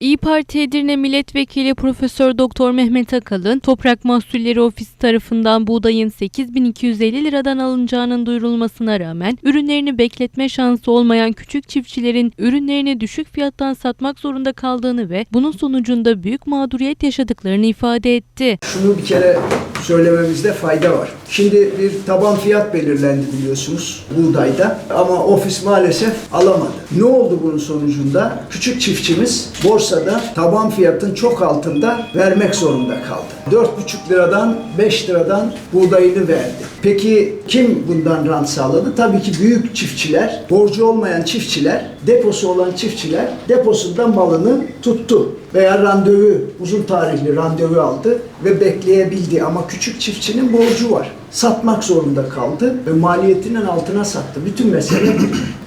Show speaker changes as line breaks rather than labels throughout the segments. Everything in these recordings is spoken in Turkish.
İyi Parti Edirne Milletvekili Profesör Doktor Mehmet Akalın, Toprak Mahsulleri Ofisi tarafından buğdayın 8250 liradan alınacağının duyurulmasına rağmen ürünlerini bekletme şansı olmayan küçük çiftçilerin ürünlerini düşük fiyattan satmak zorunda kaldığını ve bunun sonucunda büyük mağduriyet yaşadıklarını ifade etti.
Şunu bir kere söylememizde fayda var. Şimdi bir taban fiyat belirlendi biliyorsunuz buğdayda ama ofis maalesef alamadı. Ne oldu bunun sonucunda? Küçük çiftçimiz borsada taban fiyatın çok altında vermek zorunda kaldı. 4,5 liradan 5 liradan buğdayını verdi. Peki kim bundan rant sağladı? Tabii ki büyük çiftçiler, borcu olmayan çiftçiler, deposu olan çiftçiler deposundan malını tuttu veya randevu, uzun tarihli randevu aldı ve bekleyebildi ama küçük çiftçinin borcu var. Satmak zorunda kaldı ve maliyetinin altına sattı. Bütün mesele bu.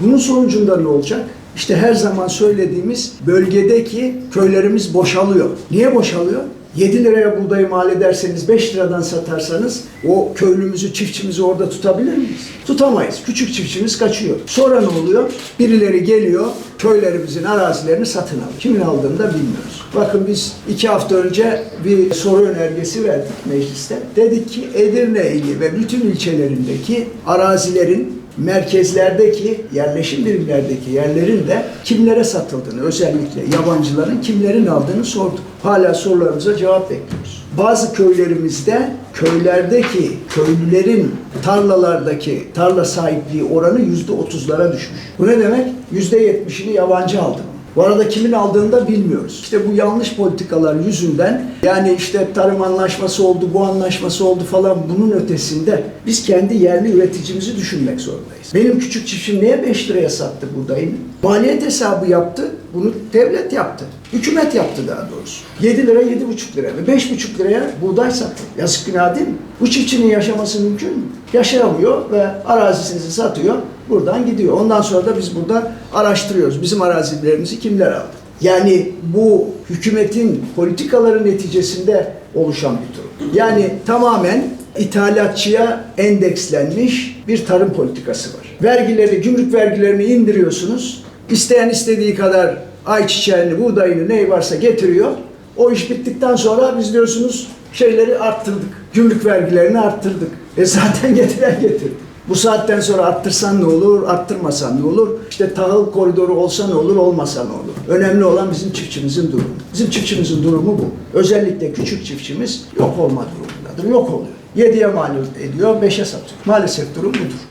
Bunun sonucunda ne olacak? İşte her zaman söylediğimiz bölgedeki köylerimiz boşalıyor. Niye boşalıyor? 7 liraya buğdayı mal ederseniz 5 liradan satarsanız o köylümüzü, çiftçimizi orada tutabilir miyiz? Tutamayız. Küçük çiftçimiz kaçıyor. Sonra ne oluyor? Birileri geliyor, köylerimizin arazilerini satın alıyor. Kimin aldığını da bilmiyoruz. Bakın biz iki hafta önce bir soru önergesi verdik mecliste. Dedik ki Edirne ili ve bütün ilçelerindeki arazilerin merkezlerdeki yerleşim birimlerdeki yerlerin de kimlere satıldığını özellikle yabancıların kimlerin aldığını sorduk. Hala sorularımıza cevap bekliyoruz. Bazı köylerimizde köylerdeki köylülerin tarlalardaki tarla sahipliği oranı yüzde otuzlara düşmüş. Bu ne demek? Yüzde yetmişini yabancı aldı. Bu arada kimin aldığını da bilmiyoruz. İşte bu yanlış politikalar yüzünden yani işte tarım anlaşması oldu, bu anlaşması oldu falan bunun ötesinde biz kendi yerli üreticimizi düşünmek zorundayız. Benim küçük çiftçim neye 5 liraya sattı buğdayını? Maliyet hesabı yaptı. Bunu devlet yaptı. Hükümet yaptı daha doğrusu. 7 lira, 7,5 lira ve 5,5 liraya buğday sattı. Yazık günah değil mi? Bu çiftçinin yaşaması mümkün mü? Yaşayamıyor ve arazisini satıyor. Buradan gidiyor. Ondan sonra da biz burada araştırıyoruz. Bizim arazilerimizi kimler aldı? Yani bu hükümetin politikaları neticesinde oluşan bir durum. Yani tamamen ithalatçıya endekslenmiş bir tarım politikası var. Vergileri, gümrük vergilerini indiriyorsunuz. İsteyen istediği kadar ayçiçeğini, buğdayını, neyi varsa getiriyor. O iş bittikten sonra biz diyorsunuz şeyleri arttırdık. Gümrük vergilerini arttırdık. E zaten getiren getirdi. Bu saatten sonra arttırsan ne olur, arttırmasan ne olur? İşte tahıl koridoru olsa ne olur, olmasa ne olur? Önemli olan bizim çiftçimizin durumu. Bizim çiftçimizin durumu bu. Özellikle küçük çiftçimiz yok olma durumundadır. Yok oluyor. 7'ye mal ediyor, 5'e satıyor. Maalesef durum budur.